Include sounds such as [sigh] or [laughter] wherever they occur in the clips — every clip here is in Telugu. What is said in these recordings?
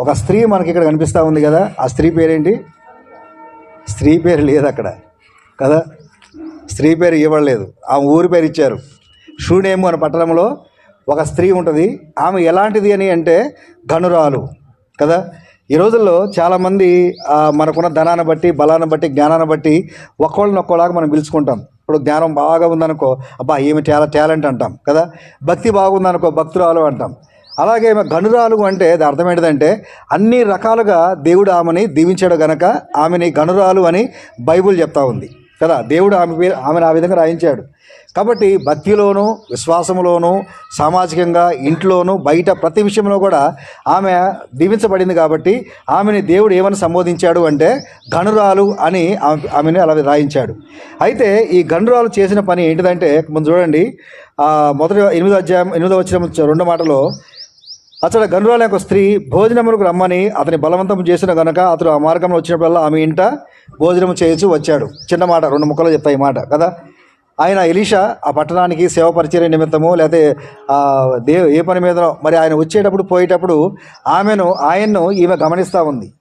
ఒక స్త్రీ మనకి ఇక్కడ కనిపిస్తూ ఉంది కదా. ఆ స్త్రీ పేరేంటి? స్త్రీ పేరు లేదు అక్కడ. కదా? స్త్రీ పేరు ఇవ్వలేదు. ఆమె ఊరి పేరు ఇచ్చారు. షూనేము అనే పట్టణంలో ఒక స్త్రీ ఉంటుంది. ఆమె ఎలాంటిది అని అంటే గనురాలు కదా? ఈ రోజుల్లో చాలామంది మనకున్న ధనాన్ని బట్టి బలాన్ని బట్టి జ్ఞానాన్ని బట్టి ఒక్కోళ్ళని ఒక్కోలాగా మనం పిలుచుకుంటాం. ఇప్పుడు జ్ఞానం బాగా ఉందనుకో అబ్బా ఈమె చాలా టాలెంట్ అంటాం కదా? భక్తి బాగుందనుకో భక్తురాలు అంటాం. అలాగే గనురాలు అంటే దాని అర్థం ఏంటిదంటే అన్ని రకాలుగా దేవుడు ఆమెని దీవించాడు గనక ఆమెని గనురాలు అని బైబుల్ చెప్తా ఉంది. కదా? దేవుడు ఆమె ఆమెను ఆ విధంగా రాయించాడు. కాబట్టి భక్తిలోనూ విశ్వాసంలోనూ సామాజికంగా ఇంట్లోనూ బయట ప్రతి విషయంలో కూడా ఆమె దీవించబడింది కాబట్టి ఆమెని దేవుడు ఏమని సంబోధించాడు అంటే గనురాలు అని ఆమె ఆమెని అలా రాయించాడు. అయితే ఈ గనురాలు చేసిన పని ఏంటిదంటే ముందు చూడండి మొదటి ఎనిమిదో అధ్యాయం ఎనిమిదో వచ్చిన రెండు మాటలో అతడు గనురాల యొక్క స్త్రీ భోజనములకు రమ్మని అతని బలవంతం చేసిన గనక అతడు ఆ మార్గంలో వచ్చినప్పుడల్లా ఆమె ఇంట భోజనం చేయొచ్చు వచ్చాడు. చిన్న మాట రెండు ముక్కలు చెప్తాయి మాట కదా? ఆయన ఎలీషా ఆ పట్టణానికి సేవ పరిచర్య నిమిత్తము లేకపోతే దే ఏ పని మీదనో మరి ఆయన వచ్చేటప్పుడు పోయేటప్పుడు ఆమెను ఆయన్ను ఈమె గమనిస్తూ ఉంది.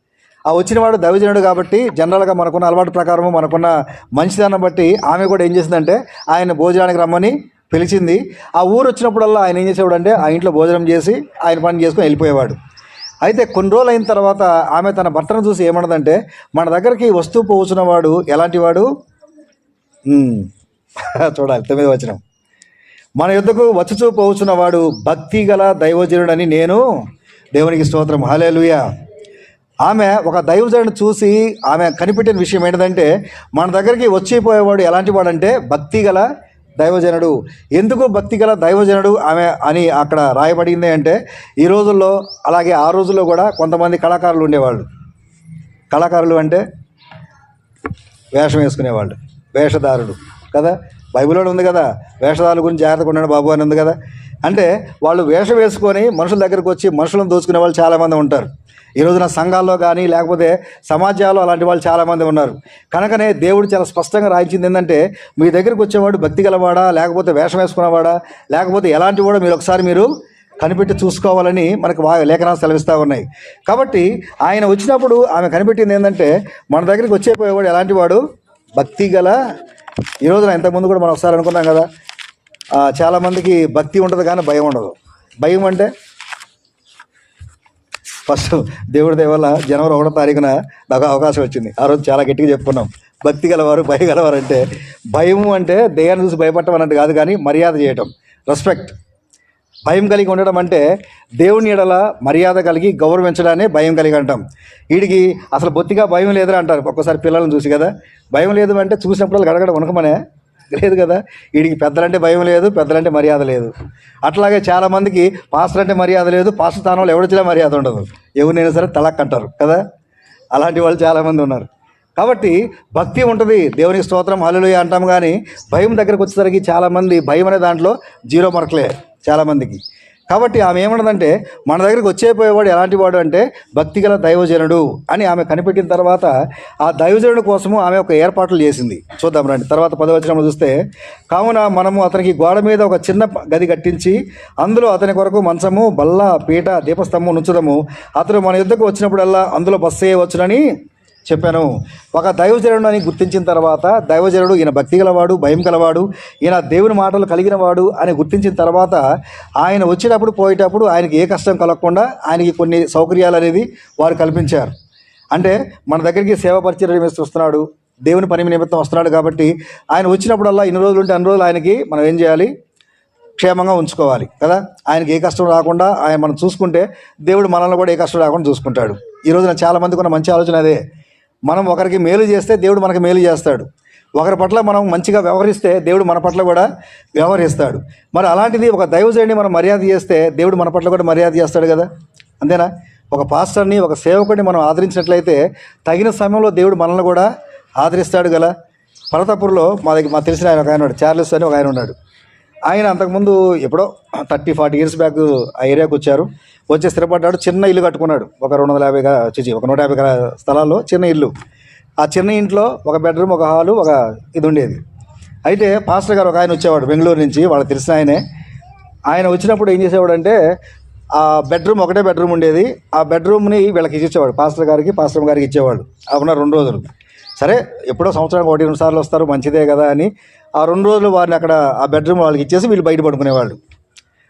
ఆ వచ్చినవాడు దైవజనుడు కాబట్టి జనరల్గా మనకున్న అలవాటు ప్రకారము మనకున్న మంచిదనం బట్టి ఆమె కూడా ఏం చేసిందంటే ఆయన భోజనానికి రమ్మని పిలిచింది. ఆ ఊరు వచ్చినప్పుడల్లా ఆయన ఏం చేసేవాడు అంటే ఆ ఇంట్లో భోజనం చేసి ఆయన పని చేసుకొని వెళ్ళిపోయేవాడు. అయితే కొన్ని రోజులు అయిన తర్వాత ఆమె తన భర్తను చూసి ఏమన్నదంటే మన దగ్గరికి వస్తూ పోవచ్చిన వాడు ఎలాంటి వాడు? [laughs] చూడాలి తొమ్మిది వచనం. మన యుద్ధకు వచ్చుచూ పోవచ్చున్న వాడు భక్తి గల దైవజనుడని నేను దేవునికి స్తోత్రం. హాలేలుయ ఆమె ఒక దైవజనుడు చూసి ఆమె కనిపెట్టిన విషయం ఏంటంటే మన దగ్గరికి వచ్చిపోయేవాడు ఎలాంటి వాడంటే భక్తి గల దైవజనుడు. ఎందుకు భక్తి గల దైవజనుడు ఆమె అని అక్కడ రాయబడింది అంటే ఈ రోజుల్లో అలాగే ఆ రోజుల్లో కూడా కొంతమంది కళాకారులు ఉండేవాళ్ళు. కళాకారులు అంటే వేషం వేసుకునేవాళ్ళు. వేషధారుడు కదా? బైబిల్లో ఉంది కదా? వేషధారుల గురించి జాగ్రత్తగా ఉండండి బాబు అని ఉంది కదా? అంటే వాళ్ళు వేషం వేసుకొని మనుషుల దగ్గరకు వచ్చి మనుషులను దోచుకునే వాళ్ళు చాలామంది ఉంటారు. ఈ రోజున సంఘాల్లో కానీ లేకపోతే సమాజాల్లో అలాంటి వాళ్ళు చాలామంది ఉన్నారు. కనుకనే దేవుడు చాలా స్పష్టంగా రాయించింది ఏంటంటే మీ దగ్గరికి వచ్చేవాడు భక్తి గలవాడా లేకపోతే వేషం వేసుకున్నవాడా లేకపోతే ఎలాంటి వాడో మీరు ఒకసారి మీరు కనిపెట్టి చూసుకోవాలని మనకు వా- లేఖనాలు సెలవిస్తూ ఉన్నాయి. కాబట్టి ఆయన వచ్చినప్పుడు ఆమె కనిపెట్టింది ఏంటంటే మన దగ్గరికి వచ్చేపోయేవాడు ఎలాంటి వాడు? భక్తి గల ఈ రోజున ఇంతకుముందు కూడా మనం ఒకసారి అనుకున్నాం కదా చాలామందికి భక్తి ఉంటుంది కానీ భయం ఉండదు. భయం అంటే? ఫస్ట్ దేవుడి దయవల్ల జనవరి ఒకటో తారీఖున నాకు అవకాశం వచ్చింది. ఆ రోజు చాలా గట్టిగా చెప్పుకున్నాం. భక్తి గలవారు భయ గలవారు అంటే భయము అంటే దయ్యాన్ని చూసి భయపడటం అన్నట్టు కాదు కానీ మర్యాద చేయటం. రెస్పెక్ట్ భయం కలిగి ఉండడం అంటే దేవుని ఎడల మర్యాద కలిగి గౌరవించడాన్ని భయం కలిగి అంటాం. వీడికి అసలు బొత్తిగా భయం లేదని అంటారు. ఒక్కోసారి పిల్లల్ని చూసి కదా. భయం లేదు అంటే చూసినప్పుడు గడగడ వణకమనే లేదు కదా? వీడికి పెద్దలంటే భయం లేదు పెద్దలంటే మర్యాద లేదు. అట్లాగే చాలామందికి పాస్టర్ అంటే మర్యాద లేదు పాస్టర్ స్థానంలో ఎవడొచ్చినా మర్యాద ఉండదు. ఎవరినైనా సరే తలక్ అంటారు కదా? అలాంటి వాళ్ళు చాలామంది ఉన్నారు. కాబట్టి భక్తి ఉంటుంది దేవునికి స్తోత్రం హల్లుయ అంటాం కానీ భయం దగ్గరకు వచ్చేసరికి చాలామంది భయం అనే దాంట్లో జీరో మార్కులే చాలామందికి కాబట్టి ఆమె ఏమన్నదంటే మన దగ్గరికి వచ్చేపోయేవాడు ఎలాంటి వాడు అంటే భక్తిగల దైవజనుడు అని ఆమె కనిపెట్టిన తర్వాత ఆ దైవజనుడు కోసము ఆమె ఒక ఏర్పాట్లు చేసింది. చూద్దాం రండి. తర్వాత పదవచనంలో చూస్తే కావున మనము అతనికి గోడ మీద ఒక చిన్న గది కట్టించి అందులో అతని కొరకు మంచము బల్ల పీట దీపస్తంభం నుంచుదము. అతను మన యుద్ధకు వచ్చినప్పుడల్లా అందులో బస్సు చేయవచ్చునని చెప్పాను. ఒక దైవజనుడు అని గుర్తించిన తర్వాత దైవజనుడు ఈయన భక్తి గలవాడు భయం గలవాడు ఈయన దేవుని మాటలు కలిగిన వాడు అని గుర్తించిన తర్వాత ఆయన వచ్చేటప్పుడు పోయేటప్పుడు ఆయనకి ఏ కష్టం కలగకుండా ఆయనకి కొన్ని సౌకర్యాలు అనేది వారు కల్పించారు. అంటే మన దగ్గరికి సేవ పరిచయం వస్తున్నాడు దేవుని పని నిమిత్తం వస్తున్నాడు కాబట్టి ఆయన వచ్చినప్పుడల్లా ఇన్ని రోజులు ఉంటే అన్ని రోజులు ఆయనకి మనం ఏం చేయాలి? క్షేమంగా ఉంచుకోవాలి కదా? ఆయనకి ఏ కష్టం రాకుండా ఆయన మనం చూసుకుంటే దేవుడు మనల్ని కూడా ఏ కష్టం రాకుండా చూసుకుంటాడు. ఈ రోజున చాలా మందికి ఉన్న మంచి ఆలోచన అదే. మనం ఒకరికి మేలు చేస్తే దేవుడు మనకి మేలు చేస్తాడు. ఒకరి పట్ల మనం మంచిగా వ్యవహరిస్తే దేవుడు మన పట్ల కూడా వ్యవహరిస్తాడు. మరి అలాంటిది ఒక దైవజయుడిని మనం మర్యాద చేస్తే దేవుడు మన పట్ల కూడా మర్యాద చేస్తాడు కదా? అంతేనా? ఒక పాస్టర్ని ఒక సేవకుడిని మనం ఆదరించినట్లయితే తగిన సమయంలో దేవుడు మనల్ని కూడా ఆదరిస్తాడు కదా? పరతపూర్లో మా దగ్గర మాకు తెలిసిన ఆయన ఒక ఆయన ఉన్నాడు చార్లెస్ అని ఒక ఆయన ఉన్నాడు. ఆయన అంతకుముందు ఎప్పుడో థర్టీ ఫార్టీ ఇయర్స్ బ్యాక్ ఆ ఏరియాకి వచ్చారు. వచ్చి స్థిరపడ్డాడు చిన్న ఇల్లు కట్టుకున్నాడు. ఒక రెండు వందల యాభై చిచి ఒక నూట యాభై స్థలాల్లో చిన్న ఇల్లు. ఆ చిన్న ఇంట్లో ఒక బెడ్రూమ్ ఒక హాలు ఒక ఇది ఉండేది. అయితే పాస్టర్ గారు ఒక ఆయన వచ్చేవాడు బెంగళూరు నుంచి వాళ్ళకి తెలిసిన ఆయనే. ఆయన వచ్చినప్పుడు ఏం చేసేవాడు అంటే ఆ బెడ్రూమ్ ఒకటే బెడ్రూమ్ ఉండేది. ఆ బెడ్రూమ్ని వీళ్ళకి ఇచ్చేవాడు పాస్టర్ గారికి పాస్టర్ గారికి ఇచ్చేవాడు అవునా రెండు రోజులు. సరే ఎప్పుడో సంవత్సరానికి ఒకటి రెండు సార్లు వస్తారు మంచిదే కదా అని ఆ రెండు రోజులు వారిని అక్కడ ఆ బెడ్రూమ్ వాళ్ళకి ఇచ్చేసి వీళ్ళు బయట పడుకునేవాళ్ళు.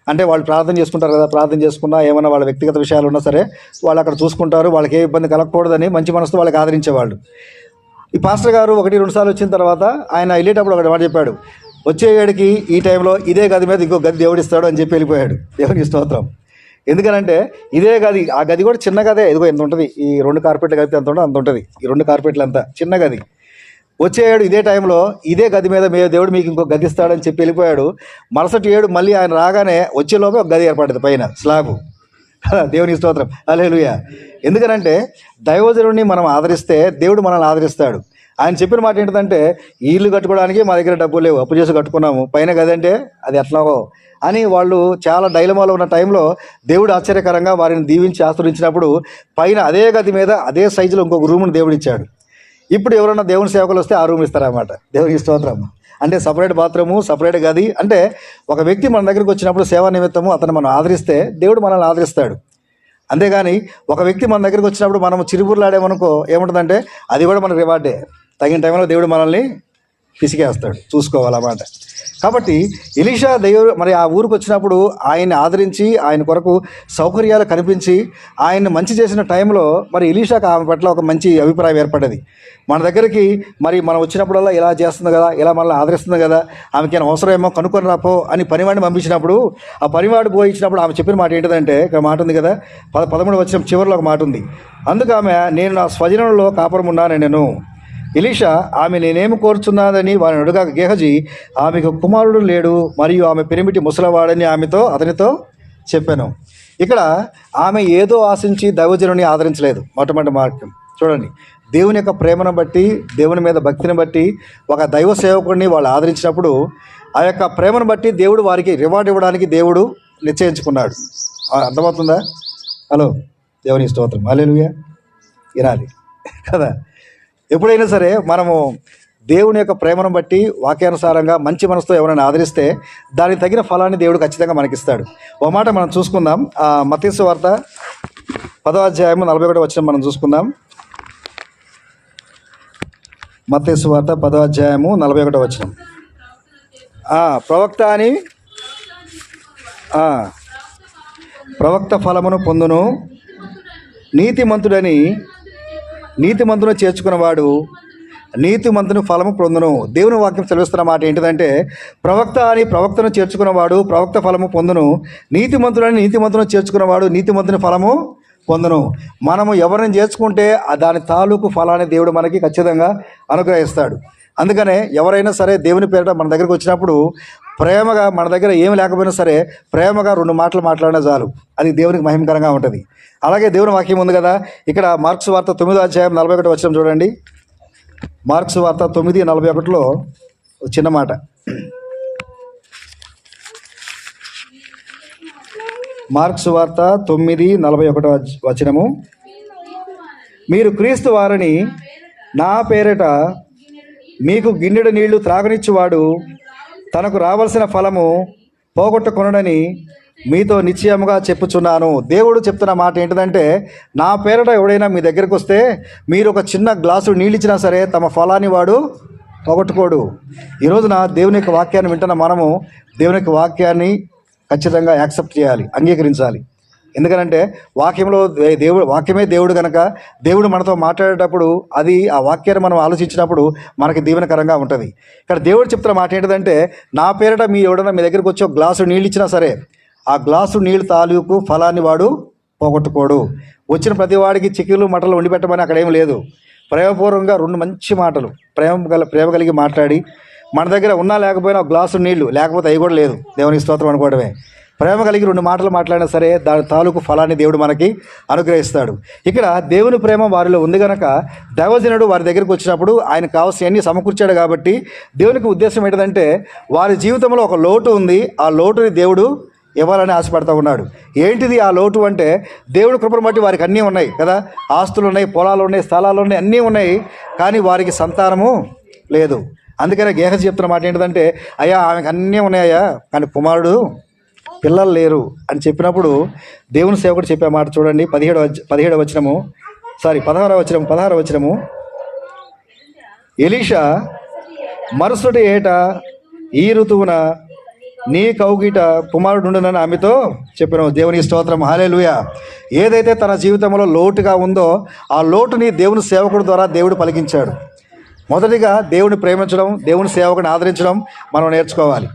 అంటే వాళ్ళు ప్రార్థన చేసుకుంటారు కదా ప్రార్థన చేసుకున్నా ఏమైనా వాళ్ళ వ్యక్తిగత విషయాలు ఉన్నా సరే వాళ్ళు అక్కడ చూసుకుంటారు వాళ్ళకి ఏ ఇబ్బంది కలగకూడదని మంచి మనసుతో వాళ్ళకి ఆదరించేవాళ్ళు. ఈ పాస్టర్ గారు ఒకటి రెండు సార్లు వచ్చిన తర్వాత ఆయన వెళ్ళేటప్పుడు ఒకటి మాట చెప్పాడు. వచ్చే ఏడికి ఈ టైంలో ఇదే గది మీద ఇంకో గది దేవుడిస్తాడు అని చెప్పి వెళ్ళిపోయాడు. దేవునికి స్తోత్రం. ఎందుకనంటే ఇదే గది ఆ గది కూడా చిన్న గదే. ఇదిగో ఎంత ఉంటుంది? ఈ రెండు కార్పెట్లు గది ఎంత ఉంటుంది? అంత ఉంటుంది. ఈ రెండు కార్పెట్లు అంతా చిన్న గది. వచ్చే ఏడు ఇదే టైంలో ఇదే గది మీద మీ దేవుడు మీకు ఇంకో గది ఇస్తాడని చెప్పి వెళ్ళిపోయాడు. మరుసటి ఏడు మళ్ళీ ఆయన రాగానే వచ్చేలోపే ఒక గది ఏర్పడింది పైన స్లాబు. దేవుని స్తోత్రం. అలేలుయ ఎందుకనంటే దైవజనుడిని మనం ఆదరిస్తే దేవుడు మనల్ని ఆదరిస్తాడు. ఆయన చెప్పిన మాట ఏంటంటే ఇల్లు కట్టుకోవడానికి మా దగ్గర డబ్బులు లేవు అప్పు చేసి కట్టుకున్నాము పైన గది అంటే అది ఎట్లాగో అని వాళ్ళు చాలా డైలమాలో ఉన్న టైంలో దేవుడు ఆశ్చర్యకరంగా వారిని దీవించి ఆశ్రయించినప్పుడు పైన అదే గది మీద అదే సైజులో ఇంకొక రూమ్ని దేవుడు ఇచ్చాడు ఇప్పుడు ఎవరైనా దేవుని సేవకులు వస్తే ఆ రూమ్ ఇస్తారన్నమాట. దేవునికి స్తోత్రం అంటే సపరేట్ బాత్రూము సపరేట్ గది. అంటే ఒక వ్యక్తి మన దగ్గరికి వచ్చినప్పుడు సేవా నిమిత్తము అతను మనం ఆదరిస్తే దేవుడు మనల్ని ఆదరిస్తాడు. అంతేగాని ఒక వ్యక్తి మన దగ్గరికి వచ్చినప్పుడు మనం చిరుబుర్లాడేమనుకో ఏముంటుందంటే అది కూడా మన రివార్డే. తగిన టైంలో దేవుడు మనల్ని పిసికేస్తాడు. చూసుకోవాలన్నమాట. కాబట్టి ఎలీషా దేవుడు మరి ఆ ఊరికి వచ్చినప్పుడు ఆయన్ని ఆదరించి ఆయన కొరకు సౌకర్యాలు కనిపించి ఆయన్ని మంచి చేసిన టైంలో మరి ఎలీషాకు ఆమె పట్ల ఒక మంచి అభిప్రాయం ఏర్పడ్డది. మన దగ్గరికి మరి మనం వచ్చినప్పుడల్లా ఇలా చేస్తుంది కదా ఇలా మనల్ని ఆదరిస్తుంది కదా ఆమెకి ఏమైనా అవసరమేమో కనుక్కొని రాపో అని పనివాడిని పంపించినప్పుడు ఆ పనివాడు పోయి ఇచ్చినప్పుడు ఆమె చెప్పిన మాట ఏంటిదంటే ఇక్కడ మాట ఉంది కదా పద పదమూడు వచ్చిన చివరిలో ఒక మాట ఉంది. అందుకు ఆమె నేను నా స్వజనంలో కాపురం ఉన్నాను నేను ఎలీషా ఆమె నేనేమి కోరుచున్నానని వారిని అడుగా గేహజీ ఆమెకు కుమారుడు లేడు మరియు ఆమె పిరిమిటి ముసలవాడని ఆమెతో అతనితో చెప్పాను. ఇక్కడ ఆమె ఏదో ఆశించి దైవజనుని ఆదరించలేదు. మొట్టమొదటి మార్గం చూడండి. దేవుని యొక్క ప్రేమను బట్టి దేవుని మీద భక్తిని బట్టి ఒక దైవ సేవకుడిని వాళ్ళు ఆదరించినప్పుడు ఆ యొక్క ప్రేమను బట్టి దేవుడు వారికి రివార్డ్ ఇవ్వడానికి దేవుడు నిశ్చయించుకున్నాడు. అర్థమవుతుందా? హలో. దేవుని స్తోత్రం. అలెలుగా వినాలి. కదా? ఎప్పుడైనా సరే మనము దేవుని యొక్క ప్రేమను బట్టి వాక్యానుసారంగా మంచి మనసుతో ఎవరైనా ఆదరిస్తే దానికి తగిన ఫలాన్ని దేవుడు ఖచ్చితంగా మనకిస్తాడు. ఓ మాట మనం చూసుకుందాం. ఆ మతీసు వార్త పదో అధ్యాయము నలభై ఒకటి వచ్చిన మనం చూసుకుందాం. మతేసు వార్త పదో అధ్యాయము నలభై ఒకటో వచ్చిన ప్రవక్త అని ప్రవక్త ఫలమును పొందును నీతిమంతుడని నీతిమంతును చేర్చుకున్నవాడు నీతిమంతుని ఫలము పొందును. దేవుని వాక్యం సెలవిస్తున్న మాట ఏంటిదంటే ప్రవక్త అని ప్రవక్తను చేర్చుకున్నవాడు ప్రవక్త ఫలము పొందును. నీతిమంతుడని నీతిమంతును చేర్చుకున్నవాడు నీతిమంతుని ఫలము పొందను. మనము ఎవరిని చేర్చుకుంటే దాని తాలూకు ఫలాన్ని దేవుడు మనకి ఖచ్చితంగా అనుగ్రహిస్తాడు. అందుకనే ఎవరైనా సరే దేవుని పేరిట మన దగ్గరికి వచ్చినప్పుడు ప్రేమగా మన దగ్గర ఏమి లేకపోయినా సరే ప్రేమగా రెండు మాటలు మాట్లాడినా చాలు. అది దేవునికి మహిమకరంగా ఉంటుంది. అలాగే దేవుని వాక్యం ఉంది కదా ఇక్కడ మార్క్స్ వార్త తొమ్మిదో అధ్యాయం నలభై ఒకటి వచ్చిన చూడండి. మార్క్స్ వార్త తొమ్మిది నలభై ఒకటిలో చిన్న మాట. మార్క్స్ వార్త తొమ్మిది నలభై ఒకటో వచనము. మీరు క్రీస్తు వారిని నా పేరిట మీకు గిన్నెడు నీళ్ళు త్రాగనిచ్చువాడు తనకు రావలసిన ఫలము పోగొట్టుకొనడని మీతో నిశ్చయముగా చెప్పుచున్నాను. దేవుడు చెప్తున్న మాట ఏంటిదంటే నా పేరట ఎవడైనా మీ దగ్గరికి వస్తే మీరు ఒక చిన్న గ్లాసు నీళ్ళు ఇచ్చినా సరే తమ ఫలాన్ని వాడు పోగొట్టుకోడు. ఈ రోజున దేవుని యొక్క వాక్యాన్ని వింటున్న మనము దేవుని యొక్క వాక్యాన్ని ఖచ్చితంగా యాక్సెప్ట్ చేయాలి అంగీకరించాలి. ఎందుకనంటే వాక్యంలో దేవుడు వాక్యమే దేవుడు కనుక దేవుడు మనతో మాట్లాడేటప్పుడు అది ఆ వాక్యాన్ని మనం ఆలోచించినప్పుడు మనకి దీవెనకరంగా ఉంటుంది. ఇక్కడ దేవుడు చెప్తున్న మాట ఏంటంటే నా పేరిట మీ ఎవడన్నా మీ దగ్గరికి వచ్చి ఒక గ్లాసు నీళ్ళు ఇచ్చినా సరే ఆ గ్లాసు నీళ్ళు తాలూకు ఫలాన్ని వాడు పోగొట్టుకోడు. వచ్చిన ప్రతి వాడికి చికెన్లు మటలు వండి పెట్టమని అక్కడ ఏం లేదు. ప్రేమపూర్వకంగా రెండు మంచి మాటలు ప్రేమ గల ప్రేమ కలిగి మాట్లాడి మన దగ్గర ఉన్నా లేకపోయినా ఒక గ్లాసు నీళ్ళు లేకపోతే అవి కూడా లేదు. దేవునికి స్తోత్రం అనుకోవడమే. ప్రేమ కలిగి రెండు మాటలు మాట్లాడినా సరే దాని తాలూకు ఫలాన్ని దేవుడు మనకి అనుగ్రహిస్తాడు. ఇక్కడ దేవుని ప్రేమ వారిలో ఉంది గనక దైవజనుడు వారి దగ్గరికి వచ్చినప్పుడు ఆయన కావాల్సినవన్నీ సమకూర్చాడు కాబట్టి దేవునికి ఉద్దేశం ఏంటంటే వారి జీవితంలో ఒక లోటు ఉంది. ఆ లోటుని దేవుడు ఇవ్వాలని ఆశపడతా ఉన్నాడు. ఏంటిది ఆ లోటు అంటే దేవుడి కృపను బట్టి వారికి అన్నీ ఉన్నాయి కదా. ఆస్తులు ఉన్నాయి పొలాలు ఉన్నాయి స్థలాలు ఉన్నాయి అన్నీ ఉన్నాయి. కానీ వారికి సంతానము లేదు. అందుకనే గేహజీ చెప్తున్న మాట ఏంటంటే అయ్యా ఆమెకు అన్నీ ఉన్నాయా కానీ కుమారుడు పిల్లలు లేరు అని చెప్పినప్పుడు దేవుని సేవకుడు చెప్పే మాట చూడండి. పదిహేడు పదిహేడు వచనము. సారీ పదహారవ వచనము పదహారవ వచనము. ఎలీషా మరుసటి ఏట ఈ ఋతువున నీ కౌగిట కుమారుడుండునని ఆమెతో చెప్పిన దేవుని స్తోత్రం. హాలేలుయ ఏదైతే తన జీవితంలో లోటుగా ఉందో ఆ లోటుని దేవుని సేవకుడు ద్వారా దేవుడు పలికించాడు. మొదటిగా దేవుని ప్రేమించడం దేవుని సేవకుని ఆదరించడం మనం నేర్చుకోవాలి.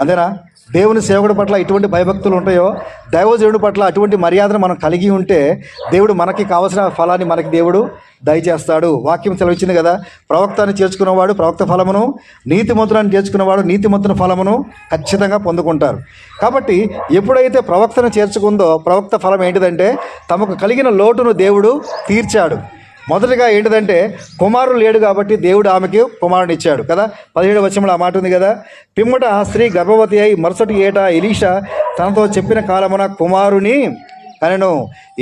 అంతేనా? దేవుని సేవకుడి పట్ల ఎటువంటి భయభక్తులు ఉంటాయో దైవజనుడి పట్ల అటువంటి మర్యాదను మనం కలిగి ఉంటే దేవుడు మనకి కావలసిన ఫలాన్ని మనకి దేవుడు దయచేస్తాడు. వాక్యం సెలవిచ్చింది కదా ప్రవక్తాన్ని చేర్చుకున్నవాడు ప్రవక్త ఫలమును నీతిమంతులను చేర్చుకున్నవాడు నీతిమంతుని ఫలమును ఖచ్చితంగా పొందుకుంటారు. కాబట్టి ఎప్పుడైతే ప్రవక్తను చేర్చుకుందో ప్రవక్త ఫలం ఏంటిదంటే తమకు కలిగిన లోటును దేవుడు తీర్చాడు. మొదటిగా ఏంటిదంటే కుమారుడు లేడు కాబట్టి దేవుడు ఆమెకి కుమారుని ఇచ్చాడు కదా? పదిహేడు వచ్చంలో ఆ మాట ఉంది కదా? పిమ్మట ఆ స్త్రీ గర్భవతి అయి మరుసటి ఏట ఎలీషా తనతో చెప్పిన కాలమున కుమారుని కనెను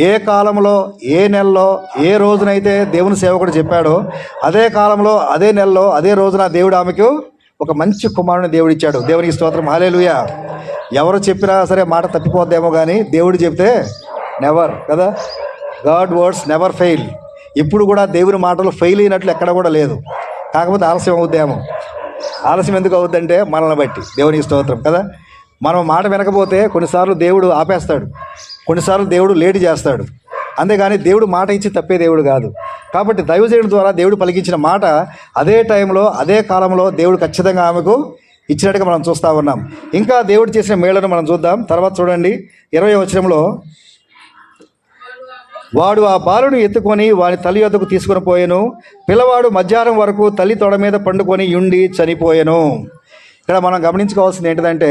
ఏ కాలంలో ఏ నెలలో ఏ రోజునైతే దేవుని సేవకుడు చెప్పాడో అదే కాలంలో అదే నెలలో అదే రోజున దేవుడు ఆమెకు ఒక మంచి కుమారుని దేవుడు ఇచ్చాడు. దేవునికి స్తోత్రం. హాలేలుయా ఎవరు చెప్పినా సరే మాట తప్పిపోద్దేమో కానీ దేవుడు చెప్తే నెవర్ కదా? గాడ్ వర్డ్స్ నెవర్ ఫెయిల్ ఇప్పుడు కూడా దేవుని మాటలు ఫెయిల్ అయినట్లు ఎక్కడ కూడా లేదు. కాకపోతే ఆలస్యం అవుద్దేమో ఆలస్యం ఎందుకు అవుద్దంటే మనల్ని బట్టి. దేవుని స్తోత్రం కదా? మనం మాట వినకపోతే కొన్నిసార్లు దేవుడు ఆపేస్తాడు. కొన్నిసార్లు దేవుడు లేట్ చేస్తాడు. అంతేగాని దేవుడు మాట ఇచ్చి తప్పే దేవుడు కాదు. కాబట్టి దైవజనుడి ద్వారా దేవుడు పలికించిన మాట అదే టైంలో అదే కాలంలో దేవుడు ఖచ్చితంగా ఆమెకు ఇచ్చినట్టుగా మనం చూస్తూ ఉన్నాం. ఇంకా దేవుడు చేసిన మేళను మనం చూద్దాం. తర్వాత చూడండి ఇరవై వచనంలో వాడు ఆ బాలును ఎత్తుకొని వాని తల్లి వద్దకు తీసుకుని పోయాను. పిల్లవాడు మధ్యాహ్నం వరకు తల్లి తొడ మీద పండుకొని ఉండి చనిపోయాను. ఇక్కడ మనం గమనించుకోవాల్సింది ఏంటిదంటే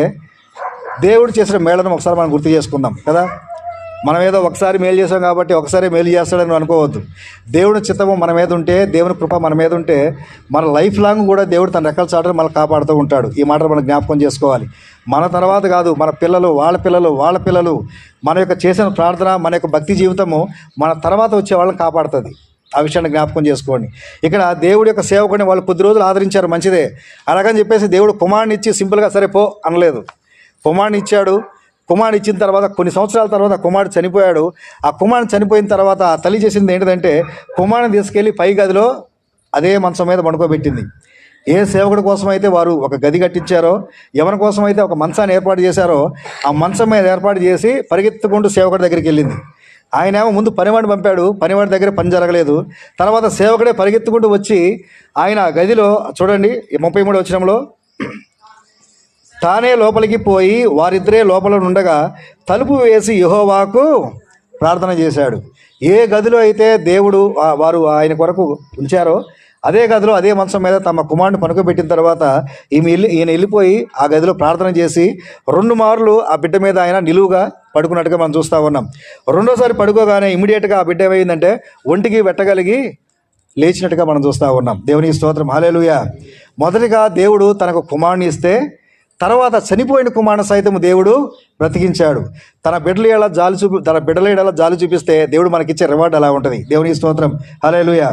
దేవుడు చేసిన మేళను ఒకసారి మనం గుర్తు చేసుకుందాం కదా? మనం ఏదో ఒకసారి మేలు చేసాం కాబట్టి ఒకసారి మేలు చేస్తాడని అనుకోవద్దు. దేవుడి చిత్తము మన మీద ఉంటే దేవుని కృప మన మీద ఉంటే మన లైఫ్ లాంగ్ కూడా దేవుడు తన రెక్కల చాటును మనల్ని కాపాడుతూ ఉంటాడు. ఈ మాట మనం జ్ఞాపకం చేసుకోవాలి. మన తర్వాత కాదు మన పిల్లలు వాళ్ళ పిల్లలు వాళ్ళ పిల్లలు మన యొక్క చేసిన ప్రార్థన మన యొక్క భక్తి జీవితము మన తర్వాత వచ్చే వాళ్ళని కాపాడుతుంది. ఆ విషయాన్ని జ్ఞాపకం చేసుకోండి. ఇక్కడ దేవుడి యొక్క సేవకుని వాళ్ళు కొద్ది రోజులు ఆదరించారు మంచిదే. అలాగని చెప్పేసి దేవుడు కుమారుని ఇచ్చి సింపుల్గా సరే పో అనలేదు. కుమారుని ఇచ్చాడు కుమారుడు ఇచ్చిన తర్వాత కొన్ని సంవత్సరాల తర్వాత కుమారుడు చనిపోయాడు. ఆ కుమారుడు చనిపోయిన తర్వాత ఆ తల్లి చేసింది ఏంటంటే కుమారుని తీసుకెళ్ళి పై గదిలో అదే మంచం మీద పడుకోబెట్టింది. ఏ సేవకుడి కోసం అయితే వారు ఒక గది కట్టించారో ఎవరి కోసం అయితే ఒక మంచాన్ని ఏర్పాటు చేశారో ఆ మంచం మీద ఏర్పాటు చేసి పరిగెత్తుకుంటూ సేవకుడి దగ్గరికి వెళ్ళింది. ఆయన ఏమో ముందు పనివాడిని పంపాడు. పనివాడి దగ్గర పని జరగలేదు. తర్వాత సేవకుడే పరిగెత్తుకుంటూ వచ్చి ఆయన ఆ గదిలో చూడండి ముప్పై మూడు వచ్చినంలో తానే లోపలికి పోయి వారిద్దరే లోపల ఉండగా తలుపు వేసి యహోవాకు ప్రార్థన చేశాడు. ఏ గదిలో అయితే దేవుడు వారు ఆయన కొరకు ఉంచారో అదే గదిలో అదే మంచం మీద తమ కుమారుని పనుకోబెట్టిన తర్వాత ఈమె ఈయన వెళ్ళిపోయి ఆ గదిలో ప్రార్థన చేసి రెండు మార్లు ఆ బిడ్డ మీద ఆయన నిలువుగా పడుకున్నట్టుగా మనం చూస్తూ ఉన్నాం. రెండోసారి పడుకోగానే ఇమీడియట్గా ఆ బిడ్డ ఏమైందంటే ఒంటికి వెట్టగలిగి లేచినట్టుగా మనం చూస్తూ ఉన్నాం. దేవుని స్తోత్రం. హాలేలుయ మొదటిగా దేవుడు తనకు కుమారుని ఇస్తే తర్వాత చనిపోయిన కుమారుని సైతం దేవుడు బ్రతికించాడు. తన బిడ్డల ఎలా జాలి చూపి తన బిడ్డల ఎలా జాలి చూపిస్తే దేవుడు మనకిచ్చే రివార్డ్ అలా ఉంటుంది? దేవుని స్తోత్రం. హాలేలుయ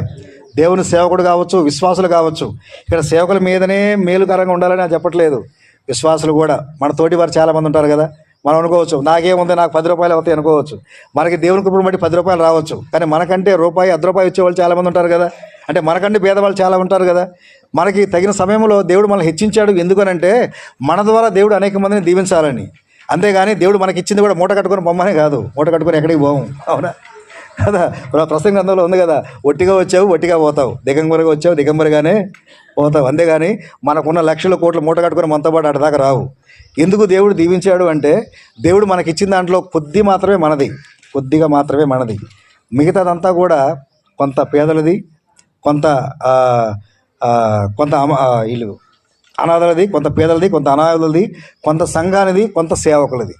దేవుని సేవకుడు కావచ్చు విశ్వాసులు కావచ్చు. ఇక్కడ సేవకుల మీదనే మేలుకరంగా ఉండాలని నేను చెప్పట్లేదు. విశ్వాసులు కూడా. మన తోటి వారు చాలామంది ఉంటారు కదా. మనం అనుకోవచ్చు. నాకేముంది? నాకు పది రూపాయలు అవుతాయి అనుకోవచ్చు. మనకి దేవుని కృపను బట్టి పది రూపాయలు రావచ్చు. కానీ మనకంటే రూపాయి అర్ధ రూపాయి వచ్చేవాళ్ళు చాలామంది ఉంటారు కదా. అంటే మనకంటే పేదవాళ్ళు చాలా ఉంటారు కదా. మనకి తగిన సమయంలో దేవుడు మనల్ని హెచ్చించాడు. ఎందుకనంటే మన ద్వారా దేవుడు అనేక మందిని దీవించాలని. అంతేగాని దేవుడు మనకి ఇచ్చింది కూడా మూట కట్టుకొని బొమ్మనే కాదు. మూట కట్టుకొని ఎక్కడికి పోము. అవునా? కదా? ప్రసంగ గ్రంథంలో ఉంది కదా. ఒట్టిగా వచ్చావు ఒట్టిగా పోతావు. దిగంబరిగా వచ్చావు దిగంబరిగానే పోతావు. అంతేగాని మనకున్న లక్షల కోట్లు మూట కట్టుకొని మనతో పాటు అటు దాకా రావు. ఎందుకు దేవుడు దీవించాడు అంటే దేవుడు మనకి ఇచ్చిన దాంట్లో కొద్ది మాత్రమే మనది కొద్దిగా మాత్రమే మనది. మిగతాదంతా కూడా కొంత పేదలది కొంత కొంత అమ- వీళ్ళు అనాథలది కొంత పేదలది కొంత అనాథలది కొంత సంఘానిది కొంత సేవకులది.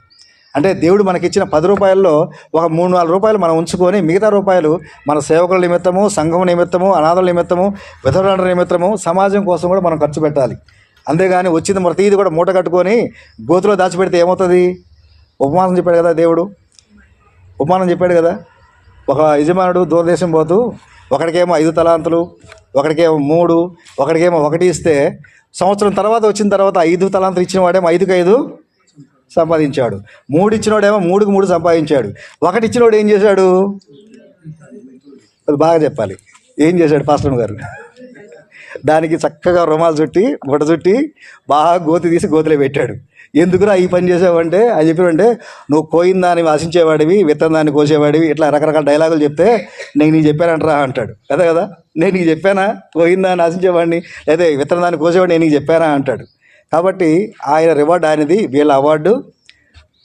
అంటే దేవుడు మనకిచ్చిన పది రూపాయల్లో ఒక మూడు నాలుగు రూపాయలు మనం ఉంచుకొని మిగతా రూపాయలు మన సేవకుల నిమిత్తము సంఘం నిమిత్తము అనాథల నిమిత్తము విధవరాల నిమిత్తము సమాజం కోసం కూడా మనం ఖర్చు పెట్టాలి. అంతేగాని వచ్చింది ప్రతిది కూడా మూట కట్టుకొని గోతులో దాచిపెడితే ఏమవుతుంది? ఉపమానం చెప్పాడు కదా దేవుడు. ఉపమానం చెప్పాడు కదా. ఒక యజమానుడు దూరదేశం పోతూ ఒకడికేమో ఐదు తలాంతులు ఒకడికేమో మూడు ఒకడికేమో ఒకటి ఇస్తే సంవత్సరం తర్వాత వచ్చిన తర్వాత ఐదు తలాంతులు ఇచ్చిన వాడేమో ఐదుకి ఐదు సంపాదించాడు. మూడు ఇచ్చినోడేమో మూడుకు మూడు సంపాదించాడు. ఒకటి ఇచ్చినోడు ఏం చేశాడు? అది బాగా చెప్పాలి. ఏం చేశాడు పాస్టర్ గారు? దానికి చక్కగా రుమాలు చుట్టి గుడ్డ చుట్టి బాగా గోతి తీసి గోతిలో పెట్టాడు. ఎందుకురా ఈ పని చేసావంటే అని చెప్పినంటే నువ్వు కోయిన దాన్ని ఆశించేవాడివి విత్తన దాన్ని కోసేవాడివి ఇట్లా రకరకాల డైలాగులు చెప్తే నేను నీకు చెప్పానంటరా అంటాడు. కదా కదా? నేను నీకు చెప్పానా? కోయిన దాన్ని ఆశించేవాడిని లేదా విత్తన దాన్ని కోసేవాడిని నేను నీకు చెప్పానా? అంటాడు. కాబట్టి ఆయన రివార్డ్ ఆయనది వీళ్ళ అవార్డు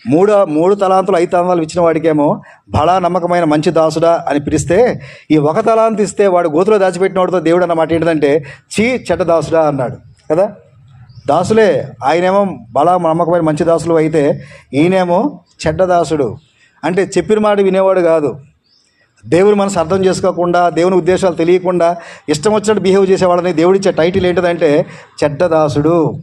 మూడు మూడు తలాంతులు ఐదు తలాంతులు ఇచ్చిన వాడికేమో బలా నమ్మకమైన మంచి దాసుడా అని పిలిస్తే ఈ ఒక తలాంత ఇస్తే వాడు గోతులో దాచిపెట్టినవాడితో దేవుడు అన్నమాట ఏంటంటే చీ చెడ్డ దాసుడా అన్నాడు. కదా? దాసులే ఆయనేమో బలా నమ్మకమైన మంచి దాసులు అయితే ఈయనేమో చెడ్డ దాసుడు. అంటే చెప్పిన మాట వినేవాడు కాదు. దేవుని మనసు అర్థం చేసుకోకుండా దేవుని ఉద్దేశాలు తెలియకుండా ఇష్టం వచ్చినట్టు బిహేవ్ చేసేవాళ్ళని దేవుడిచ్చే టైటిల్ ఏంటిదంటే చెడ్డదాసుడు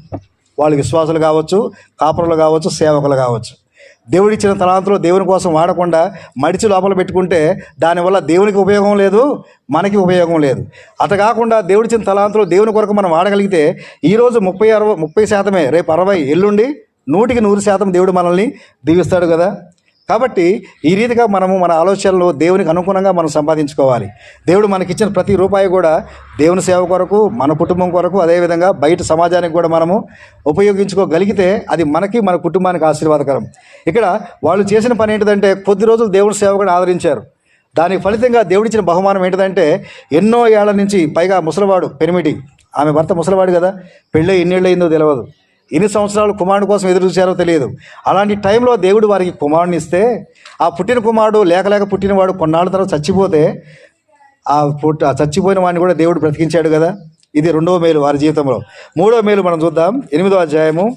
వాళ్ళు విశ్వాసులు కావచ్చు కాపురులు కావచ్చు సేవకులు కావచ్చు. దేవుడిచ్చిన తలాంతులు దేవుని కోసం వాడకుండా మడిచి లోపల పెట్టుకుంటే దానివల్ల దేవునికి ఉపయోగం లేదు మనకి ఉపయోగం లేదు. అత కాకుండా దేవుడిచ్చిన తలాంతులు దేవుని కొరకు మనం వాడగలిగితే ఈరోజు ముప్పై అరవై ముప్పై శాతమే రేపు అరవై ఎల్లుండి నూటికి నూరు శాతం దేవుడు మనల్ని దీవిస్తాడు కదా. కాబట్టి ఈ రీతిగా మనము మన ఆలోచనలు దేవునికి అనుగుణంగా మనం సంపాదించుకోవాలి. దేవుడు మనకిచ్చిన ప్రతి రూపాయి కూడా దేవుని సేవ కొరకు మన కుటుంబం కొరకు అదేవిధంగా బయట సమాజానికి కూడా మనము ఉపయోగించుకోగలిగితే అది మనకి మన కుటుంబానికి ఆశీర్వాదకరం. ఇక్కడ వాళ్ళు చేసిన పని ఏంటిదంటే కొద్ది రోజులు దేవుని సేవకుని ఆదరించారు. దానికి ఫలితంగా దేవుడిచ్చిన బహుమానం ఏంటిదంటే ఎన్నో ఏళ్ళ నుంచి పైగా ముసలివాడు పెనిమిటి ఆమె భర్త ముసలివాడు కదా పెళ్ళి ఎన్నేళ్ళు అయిందో తెలియదు ఎన్ని సంవత్సరాలు కుమారుడు కోసం ఎదురు చూశారో తెలియదు. అలాంటి టైంలో దేవుడు వారికి కుమారుని ఇస్తే ఆ పుట్టిన కుమారుడు లేక లేక పుట్టినవాడు కొన్నాళ్ళ తర్వాత చచ్చిపోతే ఆ పుట్ట ఆ చచ్చిపోయిన వాడిని కూడా దేవుడు బ్రతికించాడు కదా? ఇది రెండవ మేలు వారి జీవితంలో. మూడవ మేలు మనం చూద్దాం. ఎనిమిదో అధ్యాయము.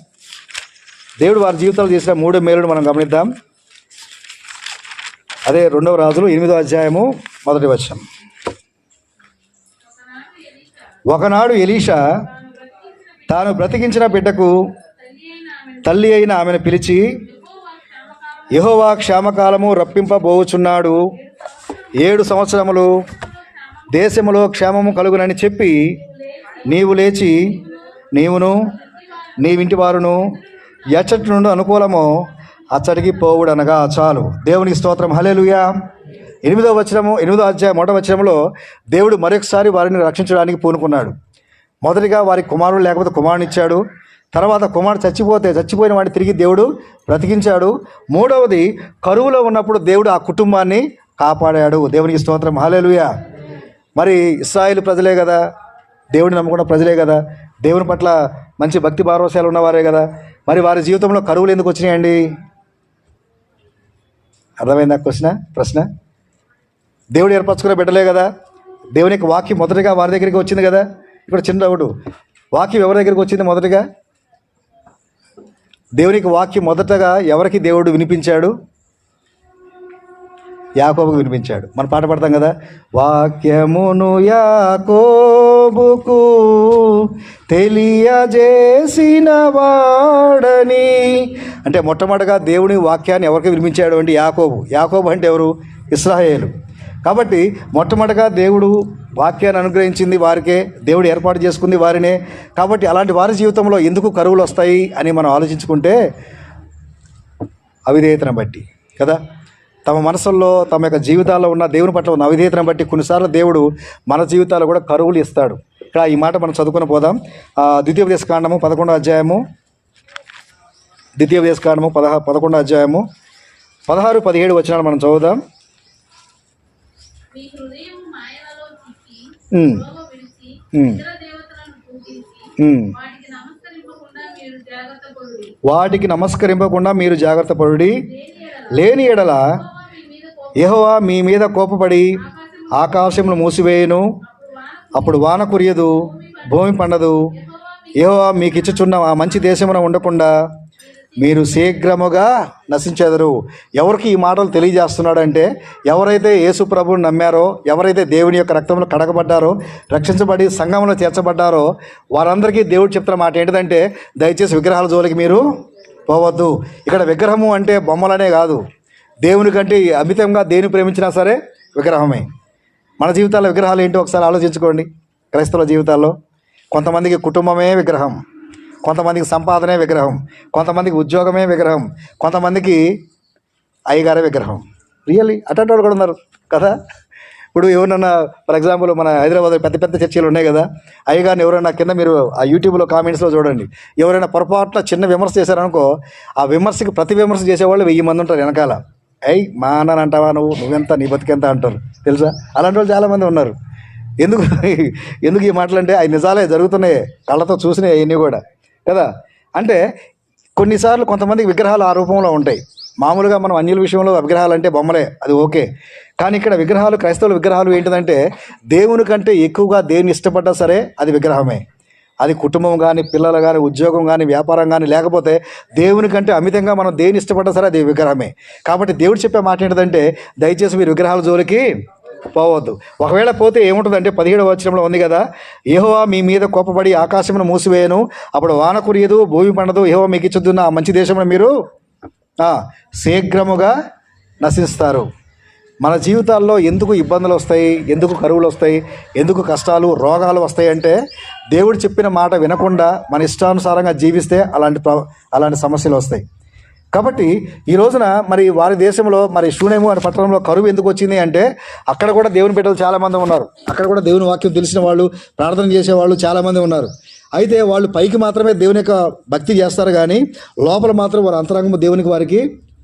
దేవుడు వారి జీవితంలో చేసిన మూడో మేలును మనం గమనిద్దాం. అదే రెండవ రాజులు ఎనిమిదో అధ్యాయము మొదటి వచనం. ఒకనాడు ఎలీషా తాను బ్రతికించిన బిడ్డకు తల్లి అయిన ఆమెను పిలిచి యహోవా క్షేమకాలము రప్పింపబోచున్నాడు. ఏడు సంవత్సరములు దేశములో క్షేమము కలుగునని చెప్పి నీవు లేచి నీవును నీవింటి వారును ఎచ్చటి నుండి అనుకూలమో అచ్చడికి పోవుడనగా చాలు. దేవునికి స్తోత్రం. హలేలుయా ఎనిమిదో వచనము ఎనిమిదో అధ్యాయ మొదటి వచనంలో దేవుడు మరొకసారి వారిని రక్షించడానికి పూనుకున్నాడు. మొదటిగా వారి కుమారుడు లేకపోతే కుమారుని ఇచ్చాడు. తర్వాత కుమారుడు చచ్చిపోతే చచ్చిపోయిన వాడిని తిరిగి దేవుడు బ్రతికించాడు. మూడవది కరువులో ఉన్నప్పుడు దేవుడు ఆ కుటుంబాన్ని కాపాడాడు. దేవునికి స్తోత్రం. హాలేలుయా మరి ఇస్రాయిల్ ప్రజలే కదా. దేవుడిని నమ్ముకున్న ప్రజలే కదా. దేవుని పట్ల మంచి భక్తి భారవశాలు ఉన్నవారే కదా. మరి వారి జీవితంలో కరువులు ఎందుకు వచ్చినాయండి? అర్థమైందా క్వశ్చన ప్రశ్న? దేవుడు ఏర్పరచుకునే బిడ్డలే కదా. దేవుని యొక్క వాక్యం మొదటిగా వారి దగ్గరికి వచ్చింది కదా. ఇక్కడ చిన్న డౌట్ వాక్యం ఎవరి దగ్గరికి వచ్చింది మొదటగా? దేవునికి వాక్యం మొదటగా ఎవరికి దేవుడు వినిపించాడు? యాకోబుకు వినిపించాడు. మనం పాట పాడతాం కదా? వాక్యమును యాకోబుకు తెలియజేసిన వాడని. అంటే మొట్టమొదటిగా దేవుని వాక్యాన్ని ఎవరికి వినిపించాడు అంటే యాకోబు. యాకోబు అంటే ఎవరు? ఇస్రాయేలు. కాబట్టి మొట్టమొదటిగా దేవుడు వాక్యాన్ని అనుగ్రహించింది వారికే దేవుడు ఏర్పాటు చేసుకుంది వారినే. కాబట్టి అలాంటి వారి జీవితంలో ఎందుకు కరువులు వస్తాయి అని మనం ఆలోచించుకుంటే అవిధేయతను బట్టి కదా? తమ మనసుల్లో తమ యొక్క జీవితాల్లో ఉన్న దేవుని పట్ల ఉన్న అవిధేయతను బట్టి కొన్నిసార్లు దేవుడు మన జీవితాల్లో కూడా కరువులు ఇస్తాడు. ఇక్కడ ఈ మాట మనం చదువుకుని పోదాం. ఆ, ద్వితీయోపదేశ కాండము పదకొండో అధ్యాయము. ద్వితీయోపదేశ కాండము పదహ పదకొండో అధ్యాయము. పదహారు పదిహేడు వచనాలు మనం చదువుదాం. మీ హృదయం మాయలలో చిక్కి ఉమ్, లోమ విడిచి ఉమ్, ఇతర దేవతలను పూజించి ఉమ్. వాటికి నమస్కరింపకుండా మీరు జాగ్రత్త పడుడి. వాటికి నమస్కరింపకుండా మీరు జాగ్రత్త పడుడి. దేని ఎడల లేని ఎడల యెహోవా మీ మీద కోపపడి ఆకాశమును మూసివేయును. అప్పుడు వాన కురియదు భూమి పండదు. యెహోవా మీకు ఇచ్చుచున్న ఆ మంచి దేశమున ఉండకుండా మీరు శీఘ్రముగా నశించెదరు. ఎవరికి ఈ మాటలు తెలియజేస్తున్నాడంటే ఎవరైతే యేసు ప్రభువుని నమ్మారో ఎవరైతే దేవుని యొక్క రక్తంలో కడగబడ్డారో రక్షించబడి సంఘంలో చేర్చబడ్డారో వారందరికీ దేవుడు చెప్తున్న మాట ఏంటిదంటే దయచేసి విగ్రహాల జోలికి మీరు పోవద్దు. ఇక్కడ విగ్రహము అంటే బొమ్మలనే కాదు. దేవుని కంటే అమితంగా దేని ప్రేమించినా సరే విగ్రహమే. మన జీవితాల్లో విగ్రహాలు ఏంటో ఒకసారి ఆలోచించుకోండి. క్రైస్తవుల జీవితాల్లో కొంతమందికి కుటుంబమే విగ్రహం. కొంతమందికి సంపాదనే విగ్రహం కొంతమందికి ఉద్యోగమే విగ్రహం కొంతమందికి అయ్యగారే విగ్రహం. రియల్లీ అటెండ్ వాళ్ళు కూడా ఉన్నారు కదా? ఇప్పుడు ఎవరన్నా ఫర్ ఎగ్జాంపుల్ మన హైదరాబాద్ పెద్ద పెద్ద చర్చలు ఉన్నాయి కదా? అయ్యగారిని ఎవరైనా కింద మీరు ఆ యూట్యూబ్లో కామెంట్స్లో చూడండి. ఎవరైనా పొరపాటున చిన్న విమర్శ చేశారనుకో ఆ విమర్శకి ప్రతి విమర్శ చేసేవాళ్ళు వెయ్యి మంది ఉంటారు వెనకాల. అయ్యి మా అన్న అంటావా నువ్వు? నువ్వెంత నీ బతికెంత అంటారు. తెలుసా? అలాంటి వాళ్ళు చాలామంది ఉన్నారు. ఎందుకు? [laughs] ఎందుకు ఈ మాటలు అంటే అవి నిజాలే జరుగుతున్నాయి. కళ్ళతో చూసినాయి అవన్నీ కూడా. కదా? అంటే కొన్నిసార్లు కొంతమంది విగ్రహాలు ఆ రూపంలో ఉంటాయి. మామూలుగా మనం అన్యుల విషయంలో విగ్రహాలు అంటే బొమ్మలే అది ఓకే. కానీ ఇక్కడ విగ్రహాలు క్రైస్తవుల విగ్రహాలు ఏంటిదంటే దేవుని కంటే ఎక్కువగా దేవుని ఇష్టపడ్డా సరే అది విగ్రహమే. అది కుటుంబం కానీ పిల్లలు కానీ ఉద్యోగం కానీ వ్యాపారం కానీ లేకపోతే దేవుని కంటే అమితంగా మనం దేవుని ఇష్టపడ్డా సరే అది విగ్రహమే. కాబట్టి దేవుడు చెప్పే మాట ఏంటంటే దయచేసి మీరు విగ్రహాల జోలికి పోవద్దు. ఒకవేళ పోతే ఏముంటుందంటే పదిహేడు వచనంలో ఉంది కదా ఏహోవా మీ మీద కోపపడి ఆకాశమును మూసివేయను అప్పుడు వాన కురియదు భూమి పండదు ఏహో మీకు ఇచ్చుతున్న ఆ మంచి దేశంలో మీరు శీఘ్రముగా నశిస్తారు. మన జీవితాల్లో ఎందుకు ఇబ్బందులు వస్తాయి ఎందుకు కరువులు వస్తాయి ఎందుకు కష్టాలు రోగాలు వస్తాయి అంటే దేవుడు చెప్పిన మాట వినకుండా మన ఇష్టానుసారంగా జీవిస్తే అలాంటి ప్ర- అలాంటి సమస్యలు వస్తాయి. కాబట్టి ఈ రోజున మరి వారి దేశంలో మరి షూనేము అనే పట్టణంలో కరువు ఎందుకు వచ్చింది అంటే అక్కడ కూడా దేవుని బిడ్డలు చాలామంది ఉన్నారు. అక్కడ కూడా దేవుని వాక్యం తెలిసిన వాళ్ళు ప్రార్థన చేసేవాళ్ళు చాలామంది ఉన్నారు. అయితే వాళ్ళు పైకి మాత్రమే దేవుని యొక్క భక్తి చేస్తారు కానీ లోపల మాత్రం వారి అంతరంగము దేవునికి వారికి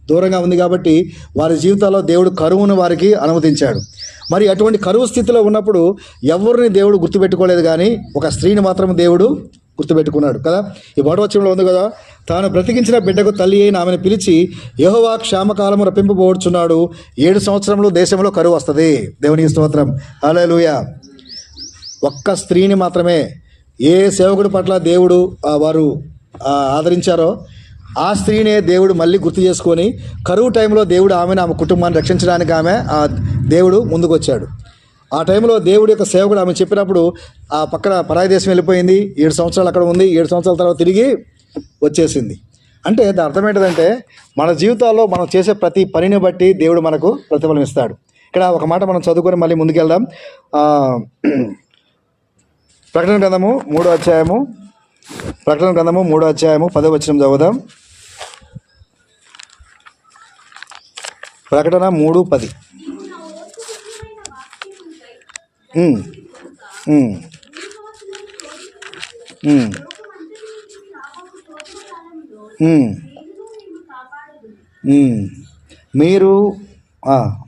దూరంగా ఉంది కాబట్టి వారి జీవితాల్లో దేవుడు కరువును వారికి అనుమతించాడు. మరి అటువంటి కరువు స్థితిలో ఉన్నప్పుడు ఎవరిని దేవుడు గుర్తుపెట్టుకోలేదు కానీ ఒక స్త్రీని మాత్రం దేవుడు గుర్తుపెట్టుకున్నాడు కదా? ఈ బడవచనంలో ఉంది కదా తాను బ్రతికించిన బిడ్డకు తల్లి అయిన ఆమెను పిలిచి యహోవా క్షామకాలము రప్పింపబోడుచున్నాడు ఏడు సంవత్సరంలో దేశంలో కరువు వస్తుంది. దేవుని స్తోత్రం. లూయ ఒక్క స్త్రీని మాత్రమే ఏ సేవకుడి పట్ల దేవుడు వారు ఆదరించారో ఆ స్త్రీనే దేవుడు మళ్ళీ గుర్తు చేసుకొని కరువు టైంలో దేవుడు ఆమెను ఆమె కుటుంబాన్ని రక్షించడానికి ఆమె ఆ దేవుడు ముందుకు వచ్చాడు ఆ టైంలో దేవుడి యొక్క సేవకుడు ఆమె చెప్పినప్పుడు ఆ పక్కన పరాయి దేశం వెళ్ళిపోయింది ఏడు సంవత్సరాలు అక్కడ ఉంది ఏడు సంవత్సరాల తర్వాత తిరిగి వచ్చేసింది. అంటే దాని అర్థం ఏంటంటే మన జీవితాల్లో మనం చేసే ప్రతి పనిని బట్టి దేవుడు మనకు ప్రతిఫలం ఇస్తాడు. ఇక్కడ ఒక మాట మనం చదువుకొని మళ్ళీ ముందుకెళ్దాం. ప్రకటన గ్రంథము మూడో అధ్యాయము ప్రకటన గ్రంథము మూడో అధ్యాయము పదో వచనం చదువుదాం. ప్రకటన మూడు పది. మీరు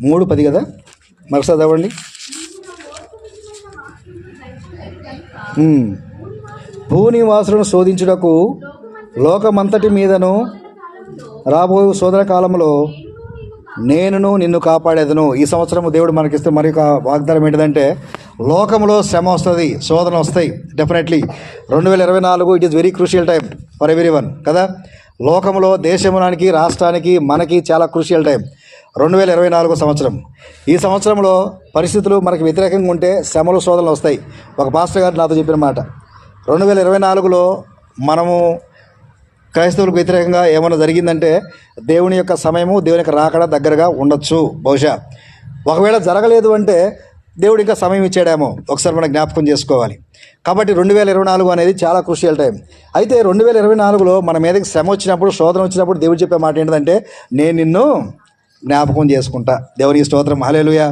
మూడు పది కదా? మరొకసారి చదవండి భూనివాసులను శోధించుటకు లోకమంతటి మీదను రాబోయే శోధన కాలంలో నేనును నిన్ను కాపాడేదను. ఈ సంవత్సరం దేవుడు మనకిస్తే మరి వాగ్దానం ఏంటిదంటే లోకంలో శ్రమ వస్తుంది శోధన వస్తాయి డెఫినెట్లీ రెండు వేల ఇరవై నాలుగు it is very crucial time for every one కదా? లోకంలో దేశమునానికి రాష్ట్రానికి మనకి చాలా క్రూషియల్ టైం రెండు వేల ఇరవై నాలుగు సంవత్సరం. ఈ సంవత్సరంలో పరిస్థితులు మనకి వ్యతిరేకంగా ఉంటే శ్రమలు శోధనలు వస్తాయి. ఒక పాస్టర్ గారు నాతో చెప్పిన మాట. రెండు వేల ఇరవై నాలుగులో మనము క్రైస్తవులకు వ్యతిరేకంగా ఏమైనా జరిగిందంటే దేవుని యొక్క సమయము దేవుని యొక్క రాకడ దగ్గరగా ఉండొచ్చు బహుశా. ఒకవేళ జరగలేదు అంటే దేవుడు ఇంకా సమయం ఇచ్చాడేమో. ఒకసారి మనం జ్ఞాపకం చేసుకోవాలి. కాబట్టి రెండు వేల ఇరవై నాలుగు అనేది చాలా క్రుషియల్ టైం. అయితే రెండు వేల ఇరవై నాలుగులో మన మీదకి శ్రమ వచ్చినప్పుడు శోధన వచ్చినప్పుడు దేవుడు చెప్పే మాట ఏంటంటే నేను నిన్ను జ్ఞాపకం చేసుకుంటా. దేవునికి స్తోత్రం. హలేలుయా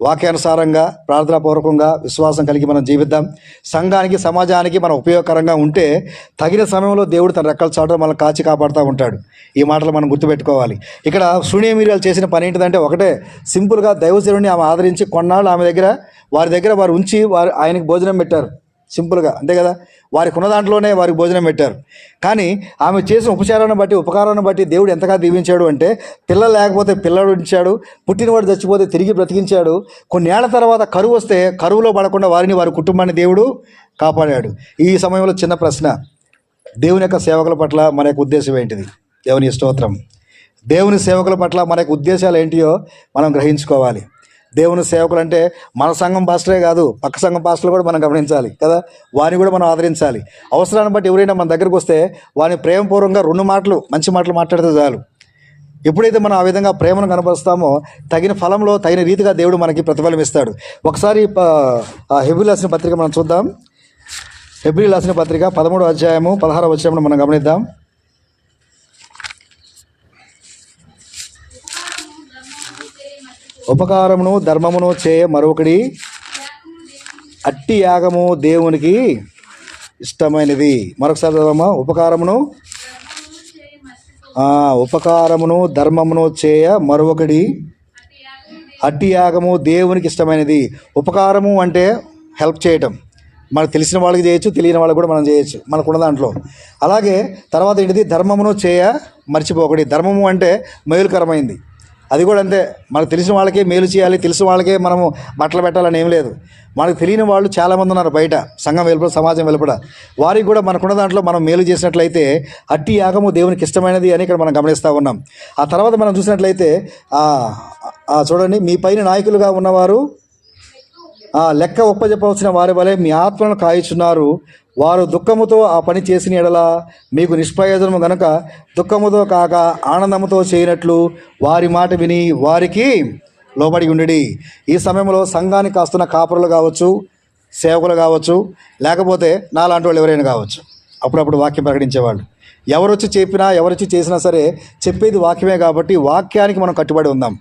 వాక్యానుసారంగా ప్రార్థనాపూర్వకంగా విశ్వాసం కలిగి మనం జీవిద్దాం. సంఘానికి సమాజానికి మనం ఉపయోగకరంగా ఉంటే తగిన సమయంలో దేవుడు తన రెక్కల చాటు మనం కాచి కాపాడుతూ ఉంటాడు. ఈ మాటలు మనం గుర్తుపెట్టుకోవాలి. ఇక్కడ సునీమీరియాలు చేసిన పని ఏంటిదంటే ఒకటే సింపుల్గా దైవజనుడిని ఆమె ఆదరించి కొన్నాళ్ళు ఆమె దగ్గర వారి దగ్గర వారు ఉంచి వారు ఆయనకి భోజనం పెట్టారు. సింపుల్గా అంతే కదా? వారికి ఉన్న దాంట్లోనే వారికి భోజనం పెట్టారు. కానీ ఆమె చేసిన ఉపచారాన్ని బట్టి ఉపకారాన్ని బట్టి దేవుడు ఎంతగా దీవించాడు అంటే పిల్లలు లేకపోతే పిల్లడు ఉంచాడు పుట్టినవాడు చచ్చిపోతే తిరిగి బ్రతికించాడు కొన్నేళ్ళ తర్వాత కరువు వస్తే కరువులో పడకుండా వారిని వారి కుటుంబాన్ని దేవుడు కాపాడాడు. ఈ సమయంలో చిన్న ప్రశ్న. దేవుని యొక్క సేవకుల పట్ల మన యొక్క ఉద్దేశం ఏంటిది? దేవుని స్తోత్రం. దేవుని సేవకుల పట్ల మన యొక్క ఉద్దేశాలు ఏంటియో మనం గ్రహించుకోవాలి. దేవుని సేవకులు అంటే మన సంఘం పాస్టరే కాదు పక్క సంఘం పాస్టర్లు కూడా మనం గమనించాలి కదా? వారిని కూడా మనం ఆదరించాలి. అవసరాన్ని బట్టి ఎవరైనా మన దగ్గరకు వస్తే వారిని ప్రేమపూర్వకంగా రెండు మాటలు మంచి మాటలు మాట్లాడితే చాలు. ఎప్పుడైతే మనం ఆ విధంగా ప్రేమను కనపరుస్తామో తగిన ఫలంలో తగిన రీతిగా దేవుడు మనకి ప్రతిఫలం ఇస్తాడు. ఒకసారి హెబ్రిల్ రాసిన పత్రిక మనం చూద్దాం. హెబ్రిల్ రాసిన పత్రిక పదమూడు అధ్యాయము పదహారో వచ్చినప్పుడు మనం గమనిద్దాం. ఉపకారమును ధర్మమును చేయ మరొకటి అట్టి యాగము దేవునికి ఇష్టమైనది. మరొకసారి చదవమ్మా. ఉపకారమును ఉపకారమును ధర్మమును చేయ మరొకటి అట్టి యాగము దేవునికి ఇష్టమైనది. ఉపకారము అంటే హెల్ప్ చేయటం. మనకు తెలిసిన వాళ్ళకి చేయొచ్చు తెలియని వాళ్ళకి కూడా మనం చేయొచ్చు మనకున్న దాంట్లో. అలాగే తర్వాత ఏంటిది? ధర్మమును చేయ మర్చిపోకడి ధర్మము అంటే మేలుకరమైంది. అది కూడా అంతే. మనకు తెలిసిన వాళ్ళకే మేలు చేయాలి తెలిసిన వాళ్ళకే మనము బట్టలు పెట్టాలని ఏం లేదు. మనకు తెలియని వాళ్ళు చాలామంది ఉన్నారు బయట సంఘం వెలుపడ సమాజం వెలుపడ వారికి కూడా మనకున్న దాంట్లో మనం మేలు చేసినట్లయితే అట్టి యాగము దేవునికి ఇష్టమైనది అని ఇక్కడ మనం గమనిస్తూ ఉన్నాం. ఆ తర్వాత మనం చూసినట్లయితే చూడండి మీ పైన నాయకులుగా ఉన్నవారు లెక్క ఒప్పజెప్పవలసిన వారి వలె మీ ఆత్మలను కాయిచున్నారు. వారు దుఃఖముతో ఆ పని చేసిన ఎడల మీకు నిష్ప్రయోజనము గనుక దుఃఖముతో కాక ఆనందముతో చేయనట్లు వారి మాట విని వారికి లోబడి ఉండి ఈ సమయంలో సంఘానికి కాస్తున్న కాపురులు కావచ్చు సేవకులు కావచ్చు లేకపోతే నాలాంటి వాళ్ళు ఎవరైనా కావచ్చు. అప్పుడప్పుడు వాక్యం ప్రకటించేవాళ్ళు. ఎవరొచ్చి వచ్చి చెప్పినా ఎవరొచ్చి వచ్చి చేసినా సరే చెప్పేది వాక్యమే కాబట్టి వాక్యానికి మనం కట్టుబడి ఉందాం.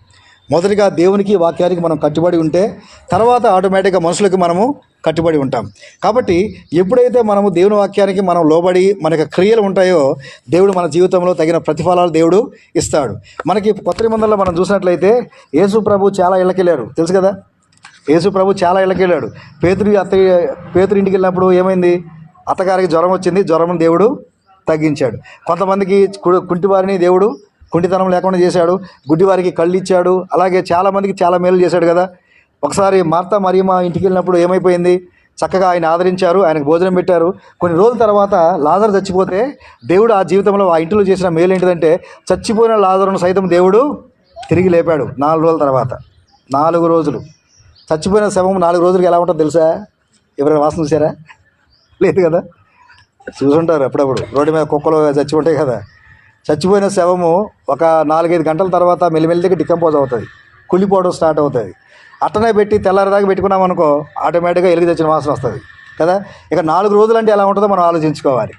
మొదటిగా దేవునికి వాక్యానికి మనం కట్టుబడి ఉంటే తర్వాత ఆటోమేటిక్గా మనుషులకి మనము కట్టుబడి ఉంటాం. కాబట్టి ఎప్పుడైతే మనము దేవుని వాక్యానికి మనం లోబడి మనకి క్రియలు ఉంటాయో దేవుడు మన జీవితంలో తగిన ప్రతిఫలాలు దేవుడు ఇస్తాడు. మనకి కొత్త నిబంధనలో మనం చూసినట్లయితే యేసు ప్రభు చాలా ఇళ్ళకెళ్ళారు తెలుసు కదా? యేసు ప్రభు చాలా ఇళ్ళకెళ్ళాడు. పేతురు అత్త పేతురు ఇంటికి వెళ్ళినప్పుడు ఏమైంది? అత్తగారికి జ్వరం వచ్చింది. జ్వరం దేవుడు తగ్గించాడు. కొంతమందికి కుంటివారిని దేవుడు కుంటితనం లేకుండా చేశాడు గుడ్డివారికి కళ్ళు ఇచ్చాడు అలాగే చాలామందికి చాలా మేలు చేశాడు కదా. ఒకసారి మార్తా మరియమ్మ ఇంటికి వెళ్ళినప్పుడు ఏమైపోయింది? చక్కగా ఆయన ఆదరించారు ఆయనకు భోజనం పెట్టారు. కొన్ని రోజుల తర్వాత లాజర్ చచ్చిపోతే దేవుడు ఆ జీవితంలో ఆ ఇంటిలో చేసిన మేలు ఏంటిదంటే చచ్చిపోయిన లాజర్ను సైతం దేవుడు తిరిగి లేపాడు నాలుగు రోజుల తర్వాత. నాలుగు రోజులు. చచ్చిపోయిన శవం నాలుగు రోజులకి ఎలా ఉంటుందో తెలుసా? ఎవరైనా వాసన చూసారా లేదు కదా? చూసుంటారు అప్పుడప్పుడు. రోడ్డు మీద కుక్కలు చచ్చి ఉంటాయి కదా. చచ్చిపోయిన శవము ఒక నాలుగైదు గంటల తర్వాత మెల్లిమెల్లిగా డికంపోజ్ అవుతుంది. కుళ్ళిపోవడం స్టార్ట్ అవుతుంది. అట్టనే పెట్టి తెల్లారిదాకా పెట్టుకున్నాం అనుకో ఆటోమేటిక్గా ఎలుగు తెచ్చిన వాసన వస్తుంది. కదా? ఇక నాలుగు రోజులు అంటే ఎలా ఉంటుందో మనం ఆలోచించుకోవాలి.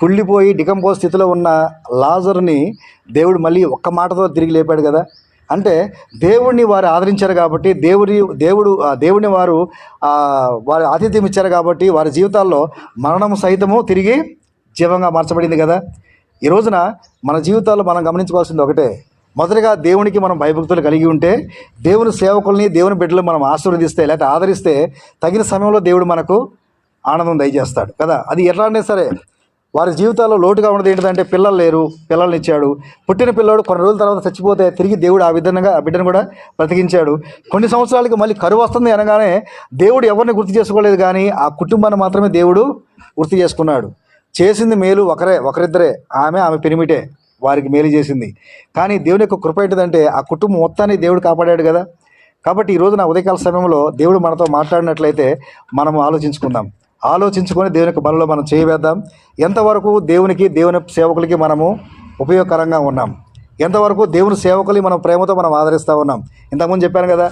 కుళ్ళిపోయి డికంపోజ్ స్థితిలో ఉన్న లాజర్ని దేవుడు మళ్ళీ ఒక్క మాటతో తిరిగి లేపాడు కదా? అంటే దేవుడిని వారు ఆదరించారు కాబట్టి దేవుడి దేవుడు ఆ దేవుడిని వారు వారి ఆతిథ్యం ఇచ్చారు కాబట్టి వారి జీవితాల్లో మరణం సైతము తిరిగి జీవంగా మార్చబడింది కదా? ఈ రోజున మన జీవితాల్లో మనం గమనించుకోవాల్సింది ఒకటే. మొదటగా దేవునికి మనం భయభక్తులు కలిగి ఉంటే దేవుని సేవకుల్ని దేవుని బిడ్డలు మనం ఆశీర్వదిస్తే లేకపోతే ఆదరిస్తే తగిన సమయంలో దేవుడు మనకు ఆనందం దయచేస్తాడు కదా? అది ఎట్లానే సరే. వారి జీవితాల్లో లోటుగా ఉన్నది ఏంటంటే పిల్లలు లేరు పిల్లల్ని ఇచ్చాడు. పుట్టిన పిల్లడు కొన్ని రోజుల తర్వాత చచ్చిపోతే తిరిగి దేవుడు ఆ విధంగా ఆ బిడ్డను కూడా బ్రతికించాడు. కొన్ని సంవత్సరాలకి మళ్ళీ కరువు వస్తుంది అనగానే దేవుడు ఎవరిని గుర్తు చేసుకోలేదు కానీ ఆ కుటుంబాన్ని మాత్రమే దేవుడు గుర్తు చేసుకున్నాడు. చేసింది మేలు ఒకరే ఒకరిద్దరే. ఆమె ఆమె పెనిమిటే వారికి మేలు చేసింది. కానీ దేవుని యొక్క కృప ఏంటిదంటే ఆ కుటుంబం మొత్తాన్ని దేవుడు కాపాడాడు కదా. కాబట్టి ఈ రోజున ఉదయకాల సమయంలో దేవుడు మనతో మాట్లాడినట్లయితే మనం ఆలోచించుకుందాం. ఆలోచించుకొని దేవుని యొక్క బలలో మనం చేయవేద్దాం. ఎంతవరకు దేవునికి దేవుని సేవకులకి మనము ఉపయోగకరంగా ఉన్నాం? ఎంతవరకు దేవుని సేవకులు మనం ప్రేమతో మనం ఆదరిస్తూ ఉన్నాం? ఇంతకుముందు చెప్పాను కదా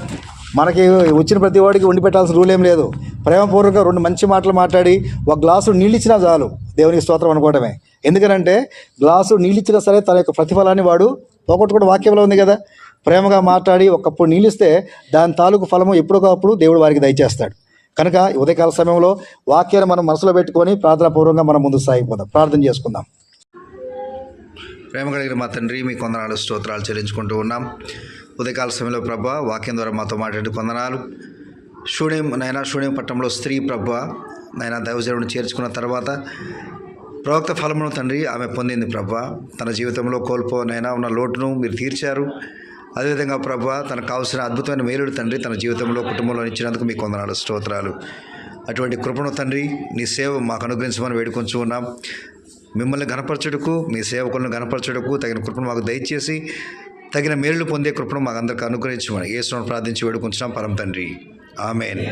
మనకి వచ్చిన ప్రతి వాడికి ఉండి పెట్టాల్సిన రూల్ ఏం లేదు. ప్రేమపూర్వకంగా రెండు మంచి మాటలు మాట్లాడి ఒక గ్లాసు నీళ్ళు ఇచ్చినా చాలు దేవునికి స్తోత్రం అనుకోవడమే ఎందుకనంటే గ్లాసు నీళ్ళు ఇచ్చినా సరే తన యొక్క ప్రతిఫలాన్ని వాడు పోగొట్టుకుంటే వాక్యంలో ఉంది కదా. ప్రేమగా మాట్లాడి ఒకప్పుడు నీళ్ళిస్తే దాని తాలూకు ఫలము ఎప్పుడొకప్పుడు దేవుడు వారికి దయచేస్తాడు. కనుక ఉదయకాల సమయంలో వాక్యాన్ని మనం మనసులో పెట్టుకొని ప్రార్థనాపూర్వకంగా మనం ముందు సాగిపోదాం. ప్రార్థన చేసుకుందాం. ప్రేమ కలిగిన మా తండ్రి మీ కొందనాలు స్తోత్రాలు చెల్లించుకుంటూ ఉన్నాం. ఉదయకాల సమయంలో ప్రభ వాక్యం ద్వారా మాతో మాట్లాడి కొందనాలు. షూణ్యం నైనా షూణ్యం పట్టణంలో స్త్రీ ప్రభ నైనా దైవజనుడిని చేర్చుకున్న తర్వాత ప్రవక్త ఫలమును తండ్రి ఆమె పొందింది ప్రభ. తన జీవితంలో కోల్పోనైనా ఉన్న లోటును మీరు తీర్చారు. అదేవిధంగా ప్రభ తనకు కావాల్సిన అద్భుతమైన మేలుడు తండ్రి తన జీవితంలో కుటుంబంలో ఇచ్చినందుకు మీ కొందనాలు స్తోత్రాలు. అటువంటి కృపను తండ్రి నీ సేవ మాకు అనుగ్రహించమని వేడుకొంచు ఉన్నాం. మిమ్మల్ని గనపరచుటకు మీ సేవకులను గనపరచుటకు తగిన కృపను మాకు దయచేసి తగిన మేలు పొందే కృపను మాకందరికి అనుగ్రహించమని యేసును ప్రార్థించి వేడుకుంటున్నాం పరం తండ్రి. ఆమెన్.